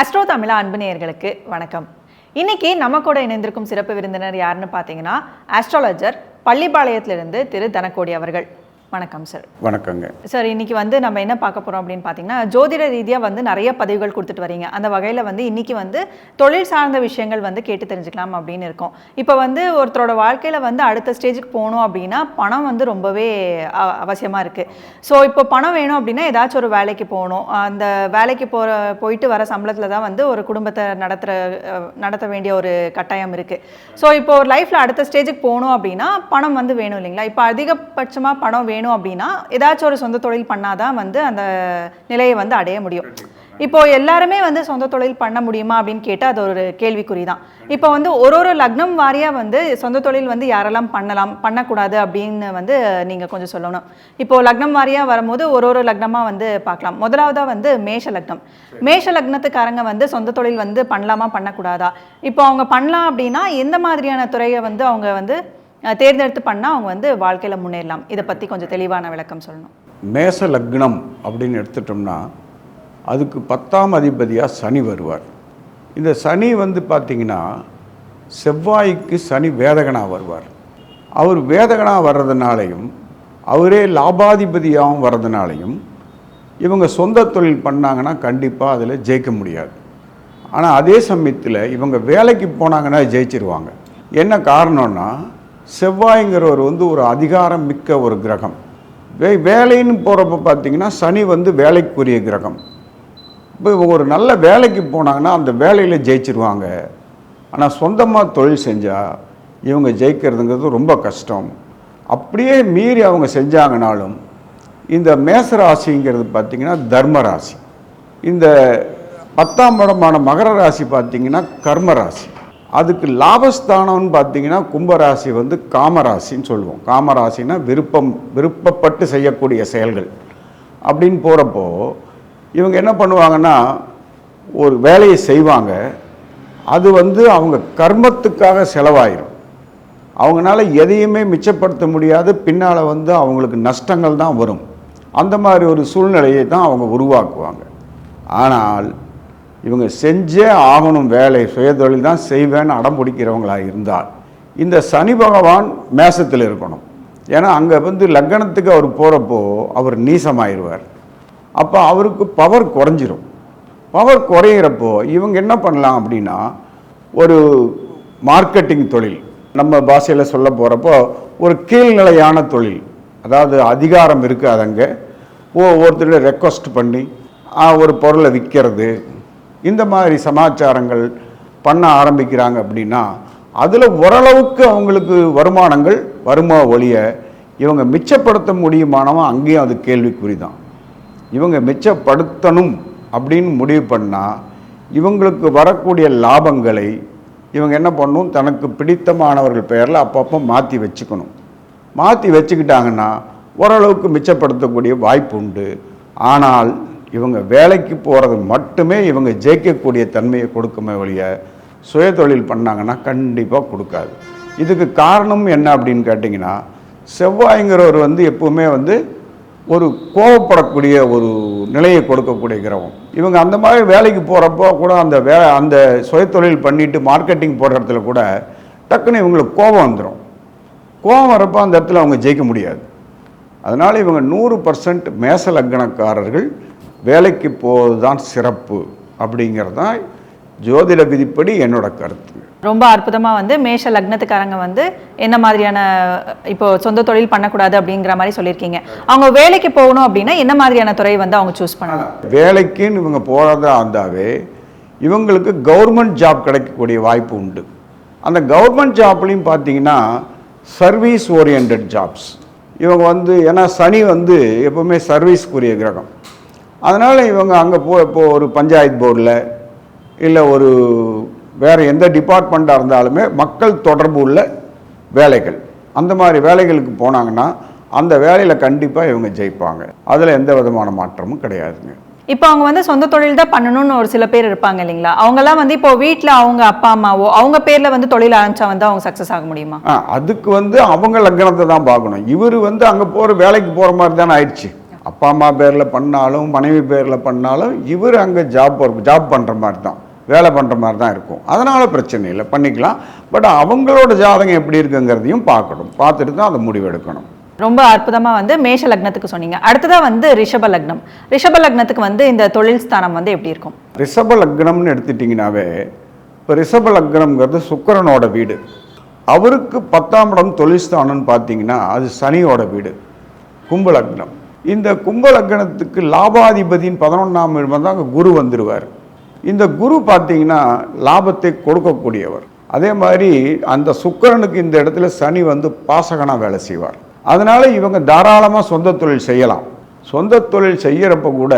Astro தமிழா அன்புநேயர்களுக்கு வணக்கம். இன்னைக்கு நம்ம கூட இணைந்திருக்கும் சிறப்பு விருந்தினர் யாருன்னு பார்த்தீங்கன்னா ஆஸ்ட்ராலஜர் பள்ளிப்பாளையத்திலிருந்து திரு தனக்கோடி அவர்கள். வணக்கம் சார் வணக்கங்க. சார் இன்னைக்கு வந்து நம்ம என்ன பார்க்க போறோம் அப்படின்னு பார்த்தீங்கன்னா ஜோதிட ரீதியாக வந்து நிறைய பதிவுகள் கொடுத்துட்டு வரீங்க. அந்த வகையில் வந்து இன்னைக்கு வந்து தொழில் சார்ந்த விஷயங்கள் வந்து கேட்டு தெரிஞ்சுக்கலாம் அப்படின்னு இருக்கோம். இப்போ வந்து ஒருத்தரோட வாழ்க்கையில் வந்து அடுத்த ஸ்டேஜுக்கு போகணும் அப்படின்னா பணம் வந்து ரொம்பவே அ- அவசியமா இருக்கு. ஸோ இப்போ பணம் வேணும் அப்படின்னா ஏதாச்சும் ஒரு வேலைக்கு போகணும். அந்த வேலைக்கு போகிற போயிட்டு வர சம்பளத்தில் தான் வந்து ஒரு குடும்பத்தை நடத்துகிற நடத்த வேண்டிய ஒரு கட்டாயம் இருக்கு. ஸோ இப்போ ஒரு லைஃப்பில் அடுத்த ஸ்டேஜுக்கு போகணும் அப்படின்னா பணம் வந்து வேணும் இல்லைங்களா? இப்போ அதிகபட்சமாக பணம் வேணும் அப்படின்னா ஏதாச்சும் ஒரு சொந்த தொழில் பண்ணாதான் வந்து அந்த நிலையை வந்து அடைய முடியும். இப்போ எல்லாருமே வந்து சொந்த தொழில் பண்ண முடியுமா அப்படின்னு கேட்டால் அது ஒரு கேள்விக்குறி தான் இப்போ வந்து ஒரு ஒரு லக்னம் வாரியாக வந்து சொந்த தொழில் வந்து யாரெல்லாம் பண்ணலாம் பண்ணக்கூடாது அப்படின்னு வந்து நீங்கள் கொஞ்சம் சொல்லணும். இப்போ லக்னம் வாரியாக வரும்போது ஒரு ஒரு லக்னமாக வந்து பார்க்கலாம். முதலாவதாக வந்து மேஷ லக்னம். மேஷ லக்னத்துக்காரங்க வந்து சொந்த தொழில் வந்து பண்ணலாமா பண்ணக்கூடாதா? இப்போ அவங்க பண்ணலாம் அப்படின்னா எந்த மாதிரியான துறையை வந்து அவங்க வந்து தேர்ந்தெடுத்து பண்ணால் அவங்க வந்து வாழ்க்கையில் முன்னேறலாம். இதை பற்றி கொஞ்சம் தெளிவான விளக்கம் சொல்லணும். மேச லக்னம் அப்படின்னு எடுத்துட்டோம்னா அதுக்கு பத்தாம் அதிபதியாக சனி வருவார். இந்த சனி வந்து பார்த்திங்கன்னா செவ்வாய்க்கு சனி வேதகனாக வருவார். அவர் வேதகனாக வர்றதுனாலையும் அவரே லாபாதிபதியாகவும் வர்றதுனாலையும் இவங்க சொந்த தொழில் பண்ணாங்கன்னா கண்டிப்பாக அதில் ஜெயிக்க முடியாது. ஆனால் அதே சமயத்தில் இவங்க வேலைக்கு போனாங்கன்னா ஜெயிச்சிருவாங்க. என்ன காரணம்னா செவ்வாய்ங்கிறவர் வந்து ஒரு அதிகாரம் மிக்க ஒரு கிரகம். வே வேலைன்னு போகிறப்ப பார்த்தீங்கன்னா சனி வந்து வேலைக்குரிய கிரகம். இப்போ இவங்க ஒரு நல்ல வேலைக்கு போனாங்கன்னா அந்த வேலையில் ஜெயிச்சிருவாங்க. ஆனால் சொந்தமாக தொழில் செஞ்சால் இவங்க ஜெயிக்கிறதுங்கிறது ரொம்ப கஷ்டம். அப்படியே மீறி அவங்க செஞ்சாங்கனாலும் இந்த மேச ராசிங்கிறது பார்த்திங்கன்னா தர்ம ராசி இந்த பத்தாம் இடமான மகர ராசி பார்த்தீங்கன்னா கர்ம ராசி அதுக்கு லாபஸ்தானம்னு பார்த்தீங்கன்னா கும்பராசி வந்து காமராசின்னு சொல்லுவோம். காமராசினா விருப்பம் விருப்பப்பட்டு செய்யக்கூடிய செயல்கள். அப்படின்னு போகிறப்போ இவங்க என்ன பண்ணுவாங்கன்னா ஒரு வேலையை செய்வாங்க. அது வந்து அவங்க கர்மத்துக்காக செலவாயிடும் அவங்களால எதையுமே மிச்சப்படுத்த முடியாது. பின்னால் வந்து அவங்களுக்கு நஷ்டங்கள் தான் வரும். அந்த மாதிரி ஒரு சூழ்நிலையை தான் அவங்க உருவாக்குவாங்க. ஆனால் இவங்க செஞ்சே ஆகணும் வேலை சுயதொழில் தான் செய்வேன்னு அடம் பிடிக்கிறவங்களாக இருந்தால் இந்த சனி பகவான் மேசத்தில் இருக்கணும். ஏன்னா அங்கே வந்து லக்னத்துக்கு அவர் போகிறப்போ அவர் நீசமாயிடுவார் அப்போ அவருக்கு பவர் குறைஞ்சிரும். பவர் குறையிறப்போ இவங்க என்ன பண்ணலாம் அப்படின்னா ஒரு மார்க்கெட்டிங் தொழில் நம்ம பாஷையில் சொல்ல போகிறப்போ ஒரு கீழ்நிலையான தொழில் அதாவது அதிகாரம் இருக்காது அங்கே. ஓ ஒருத்தர் ரெக்வஸ்ட் பண்ணி ஒரு பொருளை விற்கிறது இந்த மாதிரி சமாச்சாரங்கள் பண்ண ஆரம்பிக்கிறாங்க அப்படின்னா அதில் ஓரளவுக்கு அவங்களுக்கு வருமானங்கள் வருமா ஒழிய இவங்க மிச்சப்படுத்த முடியுமானவன் அங்கேயும் அது கேள்விக்குறி தான் இவங்க மிச்சப்படுத்தணும் அப்படின்னு முடிவு பண்ணால் இவங்களுக்கு வரக்கூடிய லாபங்களை இவங்க என்ன பண்ணணும் தனக்கு பிடித்தமானவர்கள் பெயரில் அப்பப்போ மாற்றி வச்சுக்கணும். மாற்றி வச்சுக்கிட்டாங்கன்னா ஓரளவுக்கு மிச்சப்படுத்தக்கூடிய வாய்ப்பு உண்டு. ஆனால் இவங்க வேலைக்கு போகிறது மட்டும் மட்டுமே இவங்க ஜெயிக்கக்கூடிய தன்மையை கொடுக்குமே ஒழிய சுயதொழில் பண்ணாங்கன்னா கண்டிப்பாக கொடுக்காது. இதுக்கு காரணம் என்ன அப்படின்னு கேட்டிங்கன்னா செவ்வாய்ங்கிறவர் வந்து எப்பவுமே வந்து ஒரு கோவப்படக்கூடிய ஒரு நிலையை கொடுக்கக்கூடிய கிரகம் இவங்க அந்த மாதிரி வேலைக்கு போகிறப்போ கூட அந்த வே அந்த சுயத்தொழில் பண்ணிட்டு மார்க்கெட்டிங் போகிற இடத்துல கூட டக்குன்னு இவங்களுக்கு கோபம் வந்துடும் கோபம் வரப்போ அந்த இடத்துல அவங்க ஜெயிக்க முடியாது. அதனால் இவங்க நூறு பர்சன்ட் மேச லக்னக்காரர்கள் வேலைக்கு போவது தான் சிறப்பு அப்படிங்கிறது தான் ஜோதிட விதிப்படி என்னோட கருத்து. ரொம்ப அற்புதமா வந்து மேஷ லக்னத்துக்காரங்க வந்து என்ன மாதிரியான இப்போ சொந்த தொழில் பண்ணக்கூடாது அப்படிங்கிற மாதிரி சொல்லியிருக்கீங்க. அவங்க வேலைக்கு போகணும் அப்படின்னா என்ன மாதிரியான துறை வந்து அவங்க சூஸ் பண்ணணும்? வேலைக்குன்னு இவங்க போகிறதா இருந்தாவே இவங்களுக்கு கவர்மெண்ட் ஜாப் கிடைக்கக்கூடிய வாய்ப்பு உண்டு. அந்த கவர்மெண்ட் ஜாப்லையும் பார்த்தீங்கன்னா சர்வீஸ் ஓரியன்ட் ஜாப்ஸ் இவங்க வந்து ஏன்னா சனி வந்து எப்பவுமே சர்வீஸ்க்குரிய கிரகம். அதனால் இவங்க அங்கே போ இப்போ ஒரு பஞ்சாயத்து போர்டில் இல்லை ஒரு வேறு எந்த டிபார்ட்மெண்ட்டாக இருந்தாலுமே மக்கள் தொடர்பு உள்ள வேலைகள். அந்த மாதிரி வேலைகளுக்கு போனாங்கன்னா அந்த வேலையில் கண்டிப்பாக இவங்க ஜெயிப்பாங்க. அதில் எந்த விதமான மாற்றமும் கிடையாதுங்க. இப்போ அவங்க வந்து சொந்த தொழில் தான் பண்ணணும்னு ஒரு சில பேர் இருப்பாங்க இல்லைங்களா? அவங்கெல்லாம் வந்து இப்போ வீட்டில் அவங்க அப்பா அம்மாவோ அவங்க பேர்ல வந்து தொழில் ஆரம்பிச்சா வந்து அவங்க சக்ஸஸ் ஆக முடியுமா? அதுக்கு வந்து அவங்க லக்னத்தை தான் பார்க்கணும். இவர் வந்து அங்கே போகிற வேலைக்கு போகிற மாதிரி தானே ஆயிடுச்சு. அப்பா அம்மா பேரில் பண்ணாலும் மனைவி பேரில் பண்ணாலும் இவர் அங்கே ஜாப் ஜாப் பண்ணுற மாதிரி தான் வேலை பண்ணுற மாதிரி தான் இருக்கும். அதனால் பிரச்சனை இல்லை பண்ணிக்கலாம். பட் அவங்களோட ஜாதகம் எப்படி இருக்குங்கிறதையும் பார்க்கணும். பார்த்துட்டு தான் அதை முடிவெடுக்கணும். ரொம்ப அற்புதமா வந்து மேஷ லக்னத்துக்கு சொன்னீங்க. அடுத்ததா வந்து ரிஷப லக்னம். ரிஷப லக்னத்துக்கு வந்து இந்த தொழில் ஸ்தானம் வந்து எப்படி இருக்கும்? ரிஷப லக்னம்னு எடுத்துட்டிங்கனாவே இப்போ ரிஷப லக்னம்ங்கிறது சுக்கிரனோட வீடு. அவருக்கு பத்தாம் இடம் தொழில்ஸ்தானம்னு பார்த்தீங்கன்னா அது சனியோட வீடு கும்ப லக்னம். இந்த கும்ப லக்னத்துக்கு லாபாதிபதியின் பதினொன்றாம் இடம் தான் அங்கே குரு வந்துடுவார் இந்த குரு பார்த்தீங்கன்னா லாபத்தை கொடுக்கக்கூடியவர். அதே மாதிரி அந்த சுக்கரனுக்கு இந்த இடத்துல சனி வந்து பாசகனாக வேலை செய்வார். அதனால் இவங்க தாராளமாக சொந்த தொழில் செய்யலாம். சொந்த தொழில் செய்கிறப்ப கூட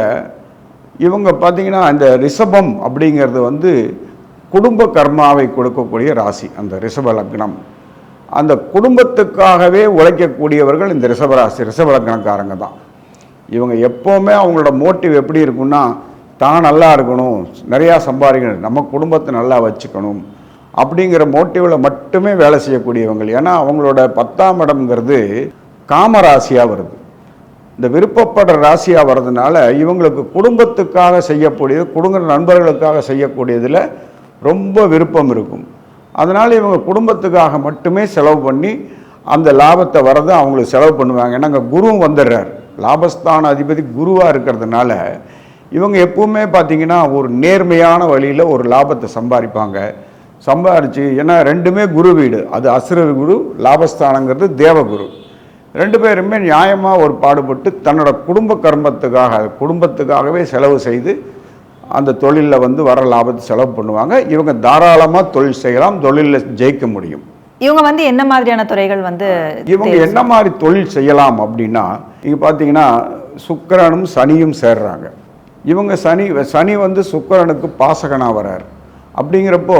இவங்க பார்த்தீங்கன்னா அந்த ரிஷபம் அப்படிங்கிறது வந்து குடும்ப கர்மாவை கொடுக்கக்கூடிய ராசி அந்த ரிஷப லக்னம். அந்த குடும்பத்துக்காகவே உழைக்கக்கூடியவர்கள் இந்த ரிஷபராசி ரிஷப லக்னக்காரங்க தான். இவங்க எப்போவுமே அவங்களோட மோட்டிவ் எப்படி இருக்குன்னா தான் நல்லா இருக்கணும் நிறையா சம்பாதிக்கணும் நம்ம குடும்பத்தை நல்லா வச்சுக்கணும் அப்படிங்கிற மோட்டிவில் மட்டுமே வேலை செய்யக்கூடியவங்க. ஏன்னா அவங்களோட பத்தாம் இடம்ங்கிறது காமராசியாக வருது. இந்த விருப்பப்படுற ராசியாக வர்றதுனால இவங்களுக்கு குடும்பத்துக்காக செய்யக்கூடியது குடும்ப நண்பர்களுக்காக செய்யக்கூடியதில் ரொம்ப விருப்பம் இருக்கும். அதனால் இவங்க குடும்பத்துக்காக மட்டுமே செலவு பண்ணி அந்த லாபத்தை வரதை அவங்களுக்கு செலவு பண்ணுவாங்க. ஏன்னா அங்கே குருவும் வந்துடுறார். லாபஸ்தான அதிபதி குருவாக இருக்கிறதுனால இவங்க எப்பவுமே பார்த்தீங்கன்னா ஒரு நேர்மையான வழியில் ஒரு லாபத்தை சம்பாதிப்பாங்க. சம்பாரித்து ஏன்னா ரெண்டுமே குரு வீடு. அது அசுர குரு லாபஸ்தானங்கிறது தேவகுரு ரெண்டு பேருமே நியாயமாக ஒரு பாடுபட்டு தன்னோட குடும்ப கர்மத்துக்காக குடும்பத்துக்காகவே செலவு செய்து அந்த தொழிலில் வந்து வர லாபத்தை செலவு பண்ணுவாங்க. இவங்க தாராளமாக தொழில் செய்யலாம் தொழிலில் ஜெயிக்க முடியும். இவங்க வந்து என்ன மாதிரியான துறைகள் வந்து இவங்க என்ன மாதிரி தொழில் செய்யலாம் அப்படின்னா இங்கே பார்த்தீங்கன்னா சுக்கிரனும் சனியும் சேர்றாங்க. இவங்க சனி சனி வந்து சுக்கிரனுக்கு பாசகனாக வரார். அப்படிங்கிறப்போ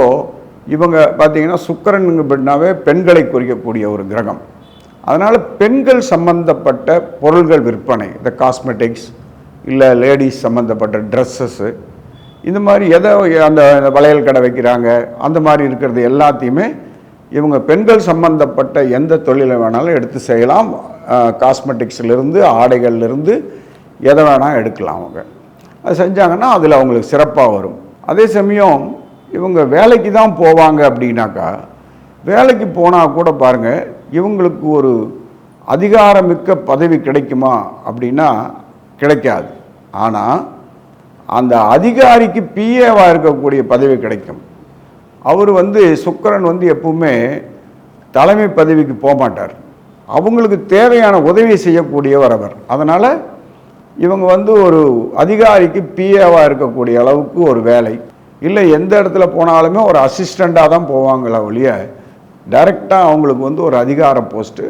இவங்க பார்த்தீங்கன்னா சுக்கிரனுங்கனாவே பெண்களை குறிக்கக்கூடிய ஒரு கிரகம். அதனால் பெண்கள் சம்பந்தப்பட்ட பொருள்கள் விற்பனை இந்த காஸ்மெட்டிக்ஸ் இல்லை லேடிஸ் சம்மந்தப்பட்ட ட்ரெஸ்ஸஸ்ஸு இந்த மாதிரி எதை அந்த வளையல் கடை வைக்கிறாங்க அந்த மாதிரி இருக்கிறது எல்லாத்தையுமே இவங்க பெண்கள் சம்பந்தப்பட்ட எந்த தொழிலை வேணாலும் எடுத்து செய்யலாம். காஸ்மெட்டிக்ஸ்லேருந்து ஆடைகள்லேருந்து எதை வேணால் எடுக்கலாம் அவங்க. அது செஞ்சாங்கன்னா அதில் அவங்களுக்கு சிறப்பாக வரும். அதே சமயம் இவங்க வேலைக்கு தான் போவாங்க அப்படின்னாக்கா வேலைக்கு போனால் கூட பாருங்கள் இவங்களுக்கு ஒரு அதிகாரமிக்க பதவி கிடைக்குமா அப்படின்னா கிடைக்காது. ஆனால் அந்த அதிகாரிக்கு பிஏவாக இருக்கக்கூடிய பதவி கிடைக்கும். அவர் வந்து சுக்கரன் வந்து எப்பவுமே தலைமை பதவிக்கு போக மாட்டார் அவங்களுக்கு தேவையான உதவி செய்யக்கூடியவர் அவர். அதனால் இவங்க வந்து ஒரு அதிகாரிக்கு பிஏவாக இருக்கக்கூடிய அளவுக்கு ஒரு வேலை. இல்லை எந்த இடத்துல போனாலுமே ஒரு அசிஸ்டண்ட்டாக தான் போவாங்களா ஒழிய டைரெக்டாக அவங்களுக்கு வந்து ஒரு அதிகார போஸ்ட்டு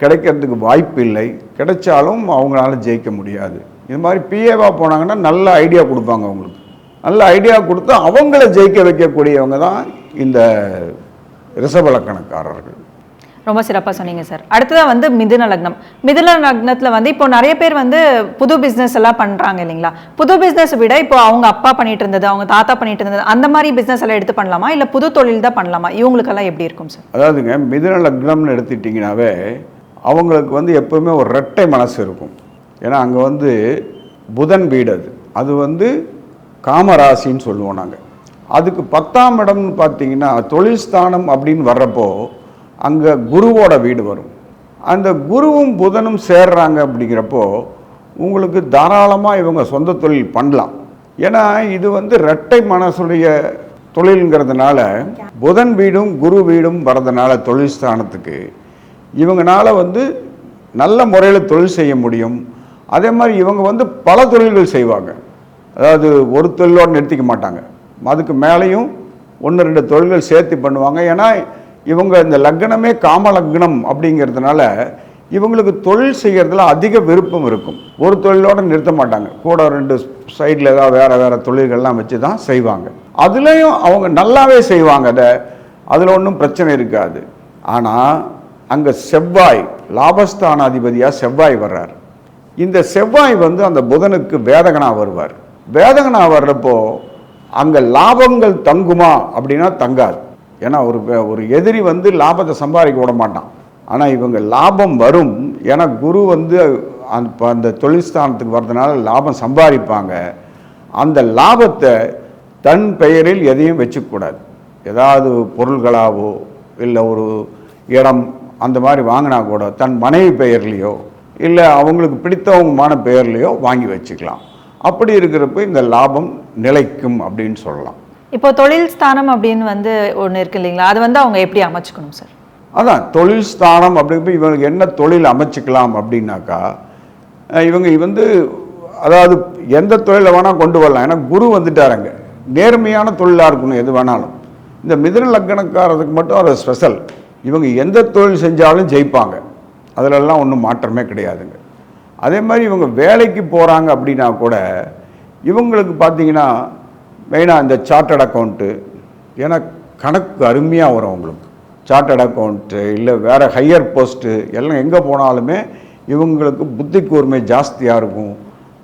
கிடைக்கிறதுக்கு வாய்ப்பு இல்லை. கிடைச்சாலும் அவங்களால ஜெயிக்க முடியாது. இது மாதிரி பிஏவாக போனாங்கன்னா நல்ல ஐடியா கொடுப்பாங்க அவங்களுக்கு. நல்ல ஐடியா கொடுத்து அவங்கள ஜெயிக்க வைக்கக்கூடியவங்க தான் இந்த ரிஷபலக்கணக்காரர்கள். ரொம்ப சிறப்பாக சொன்னீங்க சார் அடுத்ததாக வந்து மிதுன லக்னம். மிதுன லக்னத்தில் வந்து இப்போ நிறைய பேர் வந்து புது பிஸ்னஸ் எல்லாம் பண்ணுறாங்க இல்லைங்களா? புது பிஸ்னஸ் விட இப்போ அவங்க அப்பா பண்ணிட்டு இருந்தது அவங்க தாத்தா பண்ணிட்டு இருந்தது அந்த மாதிரி பிஸ்னஸ் எல்லாம் எடுத்து பண்ணலாமா? இல்லை புது தொழில் தான் பண்ணலாமா? இவங்களுக்கெல்லாம் எப்படி இருக்கும் சார் அதாவதுங்க மிதுன லக்னம்னு எடுத்துட்டிங்கனாவே அவங்களுக்கு வந்து எப்பவுமே ஒரு ரெட்டை மனசு இருக்கும். ஏன்னா அங்கே வந்து புதன் வீடு அது. அது வந்து காமராசின்னு சொல்லுவோம் நாங்கள் அதுக்கு பத்தாம் இடம்னு பார்த்தீங்கன்னா தொழில் ஸ்தானம் அப்படின்னு வர்றப்போ அங்கே குருவோட வீடு வரும். அந்த குருவும் புதனும் சேர்றாங்க அப்படிங்கிறப்போ உங்களுக்கு தாராளமாக இவங்க சொந்த தொழில் பண்ணலாம். ஏன்னா இது வந்து ரெட்டை மனசுடைய தொழிலுங்கிறதுனால புதன் வீடும் குரு வீடும் வரதுனால தொழில் ஸ்தானத்துக்கு இவங்களால வந்து நல்ல முறையில் தொழில் செய்ய முடியும். அதே மாதிரி இவங்க வந்து பல தொழில்கள் செய்வாங்க. அதாவது ஒரு தொழிலோடு நிறுத்திக்க மாட்டாங்க. அதுக்கு மேலேயும் ஒன்று ரெண்டு தொழில்கள் சேர்த்து பண்ணுவாங்க. ஏன்னா இவங்க இந்த லக்னமே காம லக்னம் அப்படிங்கிறதுனால இவங்களுக்கு தொழில் செய்கிறதுல அதிக விருப்பம் இருக்கும். ஒரு தொழிலோடு நிறுத்த மாட்டாங்க. கூட ரெண்டு சைடில் ஏதாவது வேறு வேறு தொழில்கள்லாம் வச்சு தான் செய்வாங்க. அதுலேயும் அவங்க நல்லாவே செய்வாங்க அதை. அதில் ஒன்றும் பிரச்சனை இருக்காது. ஆனால் அங்கே செவ்வாய் லாபஸ்தானாதிபதியாக செவ்வாய் வர்றார். இந்த செவ்வாய் வந்து அந்த புதனுக்கு வேதகனா வருவார். வேதகனா வர்றப்போ அங்கே லாபங்கள் தங்குமா அப்படின்னா தங்காது. ஏன்னா ஒரு ஒரு எதிரி வந்து லாபத்தை சம்பாதிக்க விட மாட்டான். ஆனால் இவங்க லாபம் வரும். ஏன்னா குரு வந்து அந்த அந்த தொழில்ஸ்தானத்துக்கு வர்றதுனால லாபம் சம்பாதிப்பாங்க. அந்த லாபத்தை தன் பெயரில் எதையும் வச்சுக்கூடாது ஏதாவது பொருள்களாவோ இல்லை ஒரு இடம் அந்த மாதிரி வாங்கினா கூட தன் மனைவி பெயர்லேயோ இல்லை அவங்களுக்கு பிடித்தவங்கமான பெயர்லேயோ வாங்கி வச்சுக்கலாம். அப்படி இருக்கிறப்ப இந்த லாபம் நிலைக்கும் அப்படின்னு சொல்லலாம். இப்போ தொழில் ஸ்தானம் அப்படின்னு வந்து ஒன்று இருக்கு இல்லைங்களா? அது வந்து அவங்க எப்படி அமைச்சுக்கணும் சார்? அதான் தொழில் ஸ்தானம் அப்படிங்கிறப்ப இவங்களுக்கு என்ன தொழில் அமைச்சுக்கலாம் அப்படின்னாக்கா இவங்க வந்து அதாவது எந்த தொழிலை வேணால் கொண்டு வரலாம். ஏன்னா குரு வந்துட்டாருங்க நேர்மையான தொழிலாக இருக்கணும் எது வேணாலும். இந்த மிதுன லக்கணக்காரதுக்கு மட்டும் ஒரு ஸ்பெஷல். இவங்க எந்த தொழில் செஞ்சாலும் ஜெயிப்பாங்க. அதிலெல்லாம் ஒன்றும் மாற்றமே கிடையாதுங்க. அதே மாதிரி இவங்க வேலைக்கு போகிறாங்க அப்படின்னா கூட இவங்களுக்கு பார்த்தீங்கன்னா மெயினாக இந்த சார்ட்டட் அக்கௌண்ட்டு ஏன்னா கணக்கு அருமையாக வரும் அவங்களுக்கு. சார்ட்டட் அக்கௌண்ட்டு இல்லை வேறு ஹையர் போஸ்ட்டு எல்லாம் எங்கே போனாலுமே இவங்களுக்கு புத்தி கூர்மை ஜாஸ்தியாக இருக்கும்.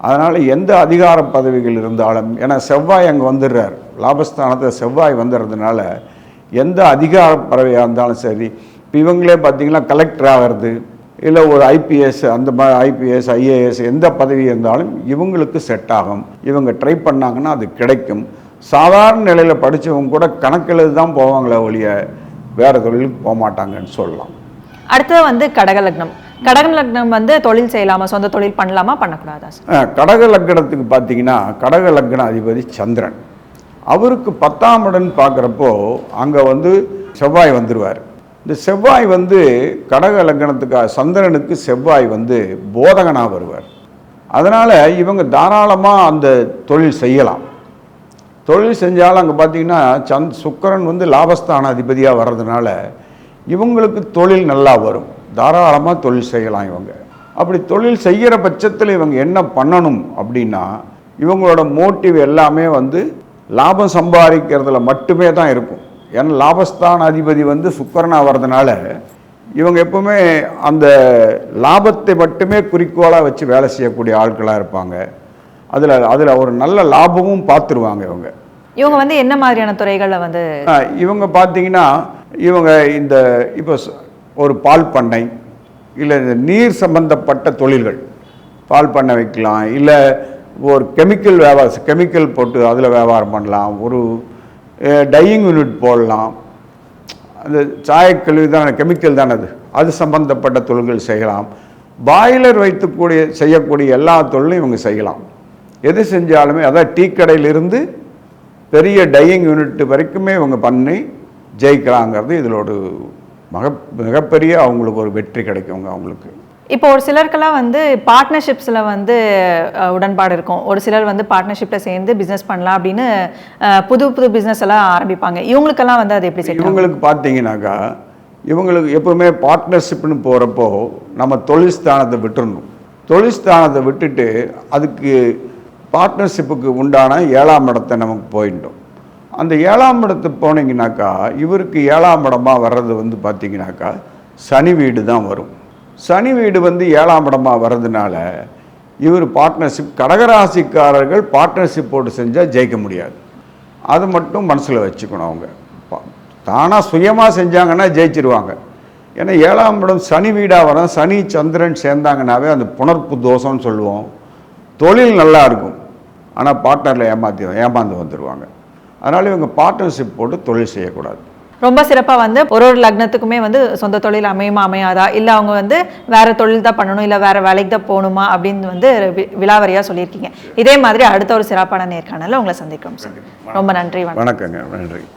அதனால் எந்த அதிகார பதவிகள் இருந்தாலும் ஏன்னா செவ்வாய் அங்கே வந்துடுறார். லாபஸ்தானத்தில் செவ்வாய் வந்துடுறதுனால எந்த அதிகார பறவையாக இருந்தாலும் சரி இப்போ இவங்களே பார்த்தீங்கன்னா கலெக்டர் ஆகிறது இல்லை ஒரு ஐபிஎஸ் அந்த மாதிரி ஐபிஎஸ் ஐஏஎஸ் எந்த பதவி இருந்தாலும் இவங்களுக்கு செட் ஆகும். இவங்க ட்ரை பண்ணாங்கன்னா அது கிடைக்கும். சாதாரண நிலையில் படித்தவங்க கூட கணக்கெழுது தான் போவாங்களே ஒழிய வேறு தொழிலுக்கு போக மாட்டாங்கன்னு சொல்லலாம். அடுத்தது வந்து கடக லக்னம். கடக லக்னம் வந்து தொழில் செய்யலாமா? சொந்த தொழில் பண்ணலாமா? பண்ணக்கூடாதா? கடக லக்கணத்துக்கு பார்த்தீங்கன்னா கடக லக்கண அதிபதி சந்திரன். அவருக்கு பத்தாம் இடம் பார்க்குறப்போ அங்கே வந்து செவ்வாய் வந்துடுவார் இந்த செவ்வாய் வந்து கடக லக்கணத்துக்கு சந்திரனுக்கு செவ்வாய் வந்து போதகனாக வருவார். அதனால் இவங்க தாராளமாக அந்த தொழில் செய்யலாம். தொழில் செஞ்சாலும் அங்கே பார்த்தீங்கன்னா சந்த் சுக்கரன் வந்து லாபஸ்தான அதிபதியாக வர்றதுனால இவங்களுக்கு தொழில் நல்லா வரும். தாராளமாக தொழில் செய்யலாம் இவங்க. அப்படி தொழில் செய்கிற பட்சத்தில் இவங்க என்ன பண்ணணும் அப்படின்னா இவங்களோட மோட்டிவ் எல்லாமே வந்து லாபம் சம்பாதிக்கிறதுல மட்டுமே தான் இருக்கும். ஏன்னா லாபஸ்தான அதிபதி வந்து சுக்கிரனாக வர்றதுனால இவங்க எப்பவுமே அந்த லாபத்தை மட்டுமே குறிக்கோளாக வச்சு வேலை செய்யக்கூடிய ஆட்களாக இருப்பாங்க. அதில் அதில் ஒரு நல்ல லாபமும் பார்த்துருவாங்க இவங்க. இவங்க வந்து என்ன மாதிரியான துறைகளில் வந்து இவங்க பார்த்தீங்கன்னா இவங்க இந்த இப்போ ஒரு பால் பண்ணை இல்லை இந்த நீர் சம்பந்தப்பட்ட தொழில்கள். பால் பண்ணை வைக்கலாம் இல்லை ஒரு கெமிக்கல் வியாபாரம் கெமிக்கல் போட்டு அதில் வியாபாரம் பண்ணலாம். ஒரு டையிங் யூனிட் போடலாம். அந்த சாயக்கழிவு தான் கெமிக்கல் தானே அது. அது சம்பந்தப்பட்ட தொழில்கள் செய்யலாம். பாய்லர் வைத்துக்கூடிய செய்யக்கூடிய எல்லா தொழிலும் இவங்க செய்யலாம். எது செஞ்சாலுமே அதான் டீ கடையிலிருந்து பெரிய டையிங் யூனிட் வரைக்குமே இவங்க பண்ணி ஜெயிக்கலாங்கிறது இதில் ஒரு மிக மிகப்பெரிய அவங்களுக்கு ஒரு வெற்றி கிடைக்குங்க அவங்களுக்கு. இப்போ ஒரு சிலருக்கெல்லாம் வந்து பார்ட்னர்ஷிப்ஸில் வந்து உடன்பாடு இருக்கும். ஒரு சிலர் வந்து பார்ட்னர்ஷிப்பில் சேர்ந்து பிஸ்னஸ் பண்ணலாம் அப்படின்னு புது புது பிஸ்னஸ் எல்லாம் ஆரம்பிப்பாங்க. இவங்களுக்கெல்லாம் வந்து அது எப்படி செட் இவங்களுக்கு பார்த்தீங்கன்னாக்கா இவங்களுக்கு எப்பவுமே பார்ட்னர்ஷிப்னு போகிறப்போ நம்ம தொழில் ஸ்தானத்தை தொழில்ஸ்தானத்தை தொழில் ஸ்தானத்தை விட்டுட்டு அதுக்கு பார்ட்னர்ஷிப்புக்கு உண்டான ஏழாம் இடத்தை நமக்கு போயிட்டோம். அந்த ஏழாம் இடத்துக்கு போனீங்கன்னாக்கா இவருக்கு ஏழாம் இடமாக வர்றது வந்து பார்த்தீங்கன்னாக்கா சனி வீடு தான் வரும். சனி வீடு வந்து ஏழாம் இடமாக வர்றதுனால இவர் பார்ட்னர்ஷிப் கடகராசிக்காரர்கள் பார்ட்னர்ஷிப் போட்டு செஞ்சால் ஜெயிக்க முடியாது. அது மட்டும் மனசில் வச்சுக்கணும் அவங்க. தானாக சுயமாக செஞ்சாங்கன்னா ஜெயிச்சிருவாங்க. ஏன்னா ஏழாம் இடம் சனி வீடாக வர சனி சந்திரன் சேர்ந்தாங்கனாவே அந்த புணர்ப்பு தோஷம்னு சொல்லுவோம். தொழில் நல்லா இருக்கும். ஆனால் பார்ட்னரில் ஏமாற்றி ஏமாந்து வந்துடுவாங்க அதனால் இவங்க பார்ட்னர்ஷிப் போட்டு தொழில் செய்யக்கூடாது. ரொம்ப சிறப்பாக வந்து ஒரு ஒரு லக்னத்துக்குமே வந்து சொந்த தொழில் அமையுமா அமையாதா? இல்லை அவங்க வந்து வேற தொழில் தான் பண்ணணும் இல்லை வேற வேலைக்கு தான் போகணுமா? அப்படின்னு வந்து வி- விலாவரியா சொல்லியிருக்கீங்க. இதே மாதிரி அடுத்த ஒரு சிறப்பான நேர்காணலில் உங்களை சந்திக்கிறோம் சார். ரொம்ப நன்றி வணக்கம். வணக்கங்க நன்றி.